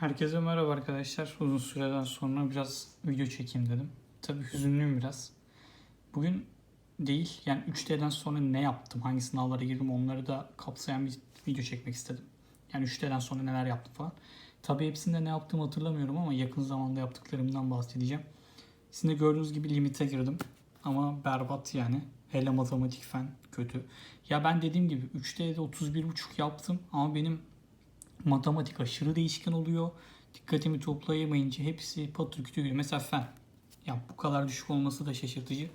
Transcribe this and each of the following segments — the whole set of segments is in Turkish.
Herkese merhaba arkadaşlar. Uzun süreden sonra biraz video çekeyim dedim. Tabii hüzünlüyüm biraz. Bugün değil yani 3D'den sonra ne yaptım, hangi sınavlara girdim onları da kapsayan bir video çekmek istedim. Yani 3D'den sonra neler yaptım falan. Tabii hepsinde ne yaptığımı hatırlamıyorum ama yakın zamanda yaptıklarımdan bahsedeceğim. Sizin de gördüğünüz gibi limite girdim. Ama berbat yani. Hele matematik fen kötü. Ya ben dediğim gibi 3D'de 31.5 yaptım ama benim matematik aşırı değişken oluyor. Dikkatimi toplayamayınca hepsi patır kütü gidiyor. Mesela fen. Ya bu kadar düşük olması da şaşırtıcı.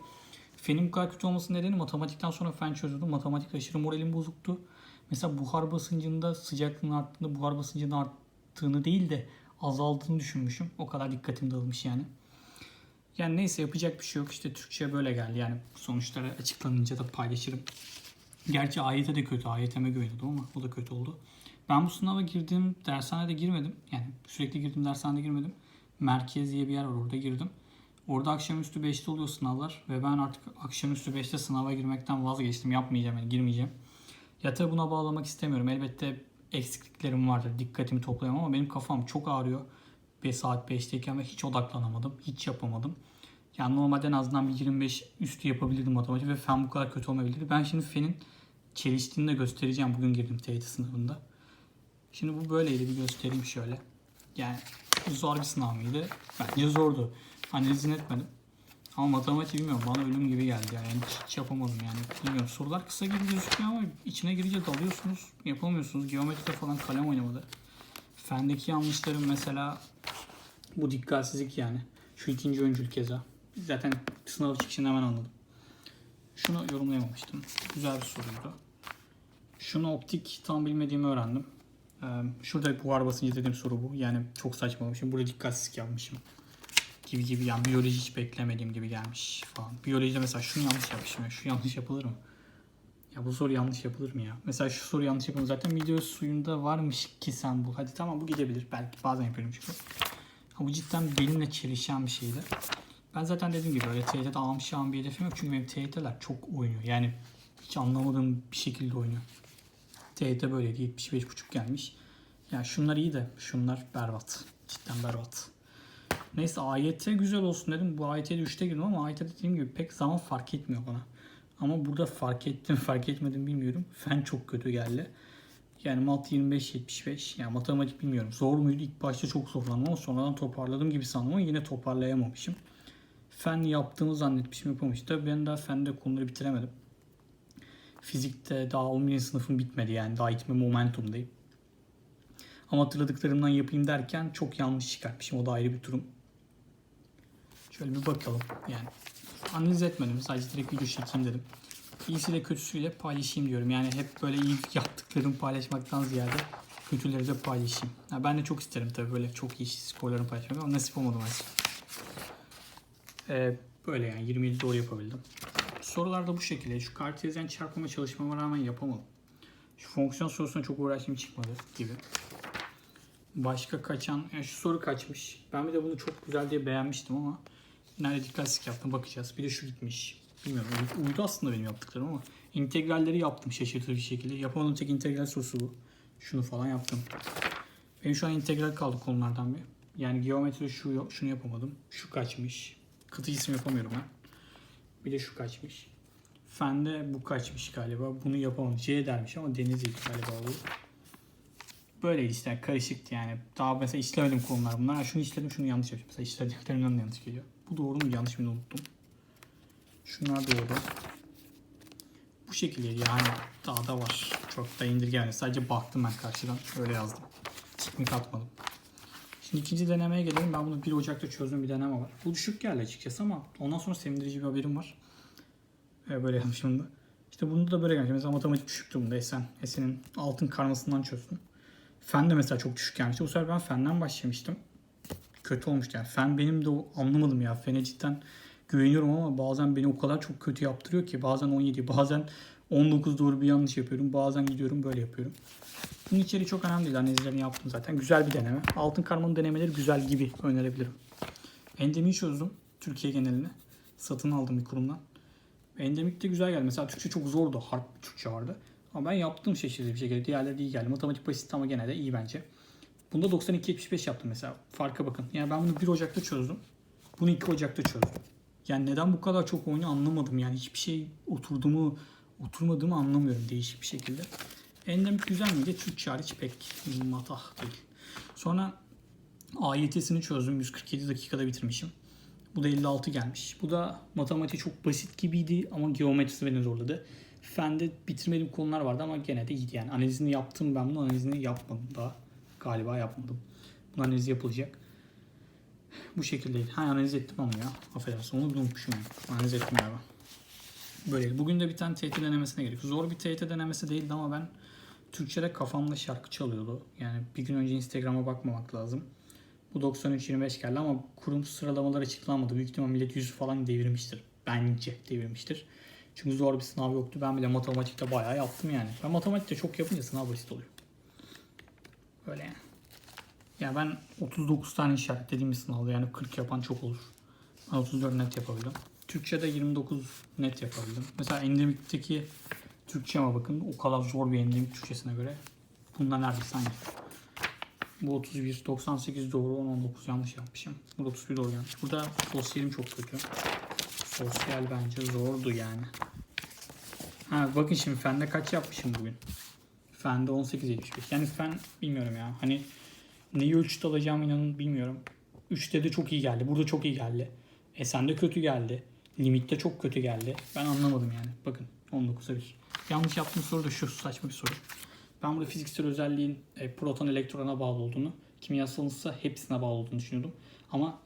Fenin bu kadar kötü olmasının nedeni matematikten sonra fen çözüldüm. Matematik aşırı moralim bozuktu. Mesela buhar basıncında sıcaklığın arttığında buhar basıncının arttığını değil de azaldığını düşünmüşüm. O kadar dikkatim dağılmış yani. Yani neyse yapacak bir şey yok. İşte Türkçe böyle geldi. Yani sonuçları açıklanınca da paylaşırım. Gerçi AYT de kötü. AYT'me güveniyordum ama o da kötü oldu. Ben bu sınava girdiğim dershanede girmedim. Yani sürekli girdiğim dershanede girmedim. Merkez diye bir yer var orada girdim. Orada akşamüstü 5'te oluyor sınavlar ve ben artık akşamüstü 5'te sınava girmekten vazgeçtim. Yapmayacağım yani girmeyeceğim. Ya buna bağlamak istemiyorum. Elbette eksikliklerim vardır. Dikkatimi toplayamam ama benim kafam çok ağrıyor. 5 saat 5'teyken ve hiç odaklanamadım. Hiç yapamadım. Yani normalde en azından bir 25 üstü yapabilirdim matematik ve fen bu kadar kötü olmayabilirdi. Ben şimdi fenin çeliştiğini de göstereceğim bugün girdim TYT sınavında. Şimdi bu böyleydi bir göstereyim şöyle. Yani zor bir sınav mıydı? Bence zordu. Analizini etmedim. Ama matematik bilmiyorum bana ölüm gibi geldi yani hiç yapamadım yani bilmiyorum sorular kısa gibi gözüküyor ama içine girince dalıyorsunuz yapamıyorsunuz geometride falan kalem oynamadı. Fendeki yanlışlarım mesela bu dikkatsizlik yani şu ikinci öncül keza zaten sınav çıkışını hemen anladım. Şunu yorumlayamamıştım güzel bir soruydu. Şunu optik tam bilmediğimi öğrendim. Ee, Şurada buhar basıncı dediğim soru bu. Yani çok saçmalamışım. Burada dikkatsizlik yapmışım. Gibi gibi yani biyoloji hiç beklemediğim gibi gelmiş falan. Biyolojide mesela şunu yanlış yapmışım ya. Şu yanlış yapılır mı? Ya bu soru yanlış yapılır mı ya? Mesela şu soru yanlış yapılır. Zaten video suyunda varmış ki sen bu. Hadi tamam bu gidebilir. Belki bazen yapıyorum çünkü. Ama bu cidden benimle çelişen bir şeydi. Ben zaten dediğim gibi öyle TYT'de almışım bir hedefim yok. Çünkü benim TYT'ler çok oynuyor. Yani hiç anlamadığım bir şekilde oynuyor. TYT böyleydi. 75.5 gelmiş. Yani şunlar iyi de şunlar berbat. Cidden berbat. Neyse AYT güzel olsun dedim. Bu AYT'de 3'te girdim ama AYT'de dediğim gibi pek zaman fark etmiyor bana. Ama burada fark ettim fark etmedim bilmiyorum. Fen çok kötü geldi. Yani mat 25-75. Yani matematik bilmiyorum. Zor muydu? İlk başta çok zorlandım ama sonradan toparladım gibi sandım ama yine toparlayamamışım. Fen yaptığımı zannetmişim yapamamıştım. Tabii ben daha fende konuları bitiremedim. Fizikte daha 11. sınıfım bitmedi yani daha gitme momentumdayım. Ama hatırladıklarımdan yapayım derken çok yanlış çıkartmışım. O da ayrı bir durum. Şöyle bir bakalım yani. Analiz etmedim. Sadece direkt video çekeyim dedim. İyisiyle kötüsüyle paylaşayım diyorum. Yani hep böyle iyi yaptıklarımı paylaşmaktan ziyade kötüleri de paylaşayım. Ya ben de çok isterim tabii böyle çok iyi skorlarımı paylaşmak ama nasip olmadı maalesef. Ee, böyle yani 27 doğru yapabildim. Sorular da bu şekilde. Şu kartezyen çarpma çalışmama rağmen yapamadım. Şu fonksiyon sorusuna çok uğraştım çıkmadı gibi. Başka kaçan, yani şu soru kaçmış. Ben bir de bunu çok güzel diye beğenmiştim ama nerede dikkatsizlik yaptım bakacağız. Bir de şu gitmiş. Bilmiyorum uydu aslında benim yaptıklarım ama integralleri yaptım şaşırtıcı bir şekilde. Yapamadığım tek integral sorusu bu. Şunu falan yaptım. Benim şu an integral kaldı konulardan bir. Yani geometri şu şunu yapamadım. Şu kaçmış. Katı cisim yapamıyorum ben. Bir de şu kaçmış. Fende bu kaçmış galiba. Bunu yapamadım. C dermiş ama deniziydi galiba bu. Böyle işte karışıktı yani. Daha mesela işlemedim konular bunlar. Ha, şunu işledim şunu yanlış yapmışım. Mesela işlediklerimden de yanlış geliyor. Bu doğru mu yanlış mı unuttum. Şunlar doğru. Bu şekilde yani daha da var. Çok da indirgemedi. Sadece baktım ben karşıdan. Öyle yazdım. Teknik atmadım. Şimdi ikinci denemeye gelelim. Ben bunu 1 Ocak'ta çözdüğüm bir deneme var. Bu düşük geldi açıkçası ama ondan sonra sevindirici bir haberim var. Ee, böyle yazmışım da. İşte bunda da böyle gelmiş. Mesela matematik düşüktü bunda Esen. Esen'in altın karmasından çözdüm. Fen de mesela çok düşük gelmişti. Bu sefer ben fenden başlamıştım. Kötü olmuştu yani. Fen benim de anlamadım ya. Fene cidden güveniyorum ama bazen beni o kadar çok kötü yaptırıyor ki. Bazen 17, bazen 19 doğru bir yanlış yapıyorum. Bazen gidiyorum böyle yapıyorum. Bunun içeriği çok önemli değil. Analizlerini yaptım zaten. Güzel bir deneme. Altın karmanın denemeleri güzel gibi önerebilirim. Endemiyi çözdüm. Türkiye geneline. Satın aldım bir kurumdan. Endemik de güzel geldi. Mesela Türkçe çok zordu. Harp Türkçe vardı. Ama ben yaptım şaşırtıcı bir şekilde. Diğerleri de iyi geldi. Matematik basit ama gene de iyi bence. Bunda 92-75 yaptım mesela. Farka bakın. Yani ben bunu 1 Ocak'ta çözdüm. Bunu 2 Ocak'ta çözdüm. Yani neden bu kadar çok oyunu anlamadım. Yani hiçbir şey oturdu mu oturmadı mı anlamıyorum değişik bir şekilde. Endemik güzel miydi? Türkçe hariç pek matah değil. Sonra AYT'sini çözdüm. 147 dakikada bitirmişim. Bu da 56 gelmiş. Bu da matematik çok basit gibiydi ama geometrisi beni zorladı. Fende bitirmediğim konular vardı ama gene de iyiydi yani. Analizini yaptım ben bunun analizini yapmadım daha. Galiba yapmadım. Bunun analizi yapılacak. Bu şekildeydi. Ha analiz ettim ama ya. Affedersin onu unutmuşum yani. Analiz ettim galiba. Böyle. Bugün de bir tane TYT denemesine girdik. Zor bir TYT denemesi değildi ama ben Türkçe'de kafamda şarkı çalıyordu. Yani bir gün önce Instagram'a bakmamak lazım. Bu 93-25 geldi ama kurum sıralamalar açıklanmadı. Büyük ihtimal millet 100 falan devirmiştir. Bence devirmiştir. Çünkü zor bir sınav yoktu. Ben bile matematikte bayağı yaptım yani. Ben matematikte çok yapınca sınav basit oluyor. Öyle yani. Ya ben 39 tane işaretlediğim bir sınavda yani 40 yapan çok olur. Ben 34 net yapabildim. Türkçe'de 29 net yapabildim. Mesela endemikteki Türkçe'me bakın o kadar zor bir endemik Türkçesine göre. Bundan neredeyse aynı. Bu 31, 98 doğru, 10, 19 yanlış yapmışım. Bu 31 doğru yanlış. Burada sosyalim çok kötü. Sosyal bence zordu yani. Ha bakın şimdi fende kaç yapmışım bugün? Fende 18.75. Yani fen bilmiyorum ya. Hani neyi ölçüt alacağım inanın bilmiyorum. 3'te de çok iyi geldi. Burada çok iyi geldi. Esen'de kötü geldi. Limitte çok kötü geldi. Ben anlamadım yani. Bakın 19'a 1. Yanlış yaptığım soru da şu saçma bir soru. Ben burada fiziksel özelliğin e, proton elektrona bağlı olduğunu, kimyasal ise hepsine bağlı olduğunu düşünüyordum. Ama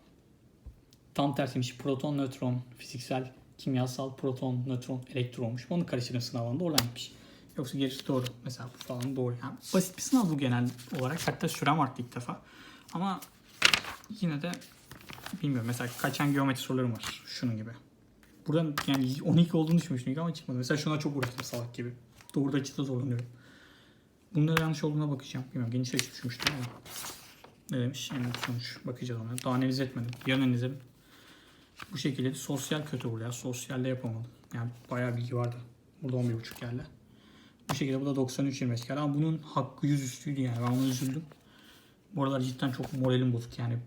tam tersiymiş. Proton, nötron, fiziksel, kimyasal, proton, nötron, elektronmuş. Onu karıştırdım sınavında oradan gitmiş. Yoksa gerisi doğru. Mesela bu falan doğru. Yani basit bir sınav bu genel olarak. Hatta sürem arttı ilk defa. Ama yine de bilmiyorum. Mesela kaçan geometri sorularım var. Şunun gibi. Buradan yani 12 olduğunu düşünmüştüm ama çıkmadı. Mesela şuna çok uğraştım salak gibi. Doğruda açıda zorlanıyorum. Bunların yanlış olduğuna bakacağım. Bilmiyorum geniş açı düşmüştüm ama. Ne demiş? En sonuç. Bakacağız ona. Daha analiz etmedim. Yarın analiz. Bu şekilde de sosyal kötü oluyor. Sosyalde yapamadım. Yani bayağı bilgi vardı. Burada 11.5 geldi. Bu şekilde bu da 93-25 geldi. Ama bunun hakkı yüz üstüydü yani. Ben ona üzüldüm. Bu aralar cidden çok moralim bozuk yani.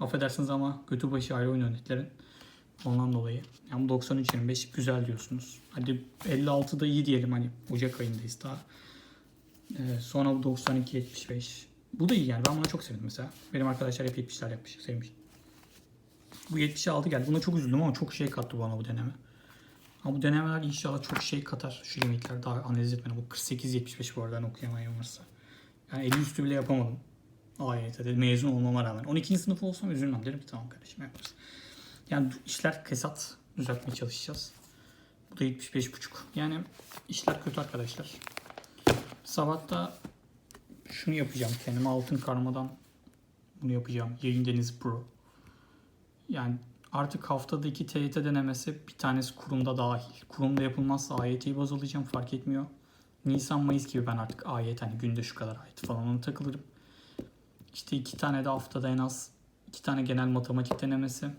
Affedersiniz ama götü başı ayrı oyun yönetlerin. Ondan dolayı. Yani bu 93-25 güzel diyorsunuz. Hadi 56'da iyi diyelim hani Ocak ayındayız daha. Ee, sonra bu 92-75. Bu da iyi yani. Ben buna çok sevindim mesela. Benim arkadaşlar hep 70'ler yapmış. Sevmiş. Bu 70'e aldı geldi. Buna çok üzüldüm ama çok şey kattı bana bu deneme. Ama bu denemeler inşallah çok şey katar. Şu limitler daha analiz etmeni. Bu 48-75 bu arada hani okuyamayan varsa. Yani 50 üstü bile yapamadım. AYT'de mezun olmama rağmen. 12. sınıf olsam üzülmem. Derim ki tamam kardeşim yaparız. Yani işler kesat düzeltmeye çalışacağız. Bu da 75.5. Yani işler kötü arkadaşlar. Sabahta şunu yapacağım kendime altın karmadan bunu yapacağım. Yayın Deniz Pro. Yani artık haftada iki TYT denemesi bir tanesi kurumda dahil. Kurumda yapılmazsa AYT'yi baz alacağım fark etmiyor. Nisan Mayıs gibi ben artık AYT hani günde şu kadar AYT falan onu takılırım. İşte iki tane de haftada en az iki tane genel matematik denemesi.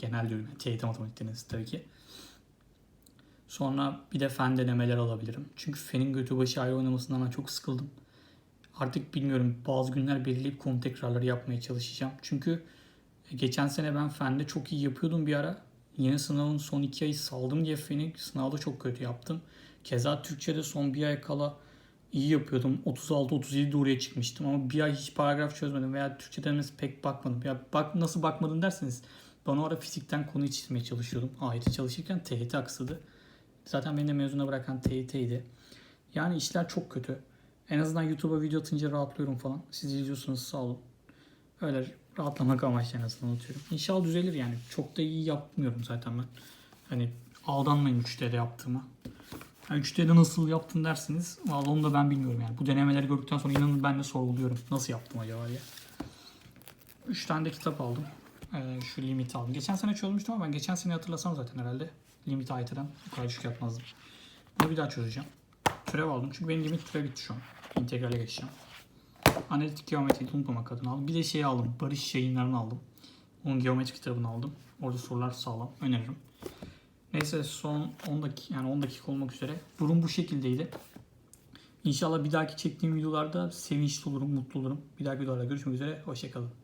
Genel yani TYT matematik denemesi tabii ki. Sonra bir de fen denemeler alabilirim. Çünkü fenin götü başı ayrı oynamasından ben çok sıkıldım. Artık bilmiyorum bazı günler belirleyip konu tekrarları yapmaya çalışacağım. Çünkü geçen sene ben fende çok iyi yapıyordum bir ara. Yeni sınavın son iki ayı saldım diye feni sınavda çok kötü yaptım. Keza Türkçe'de son bir ay kala iyi yapıyordum. 36-37 doğruya çıkmıştım ama bir ay hiç paragraf çözmedim veya Türkçe denemesi pek bakmadım. Ya bak nasıl bakmadın derseniz ben o ara fizikten konuyu çizmeye çalışıyordum. AYT çalışırken TYT aksadı. Zaten beni de mezuna bırakan TYT'ydi. Yani işler çok kötü. En azından YouTube'a video atınca rahatlıyorum falan. Siz izliyorsunuz sağ olun. Öyle rahatlamak amaçlı en azından atıyorum. İnşallah düzelir yani. Çok da iyi yapmıyorum zaten ben. Hani aldanmayın 3D'de yaptığıma. Yani 3D'de nasıl yaptın dersiniz. Vallahi onu da ben bilmiyorum yani. Bu denemeleri gördükten sonra inanın ben de sorguluyorum. Nasıl yaptım acaba diye. 3 tane de kitap aldım. Ee, şu limit aldım. Geçen sene çözmüştüm ama ben geçen sene hatırlasam zaten herhalde. Limit AYT'den bu kadar düşük yapmazdım. Bunu bir daha çözeceğim. Türev aldım çünkü benim limit türev bitti şu an. İntegrale geçeceğim. Analitik geometriyi unutmamak adına aldım. Bir de şey aldım. Barış yayınlarını aldım. Onun geometri kitabını aldım. Orada sorular sağlam. Öneririm. Neyse son 10 dakika yani 10 dakika olmak üzere. Durum bu şekildeydi. İnşallah bir dahaki çektiğim videolarda sevinçli olurum, mutlu olurum. Bir dahaki videolarda görüşmek üzere. Hoşçakalın.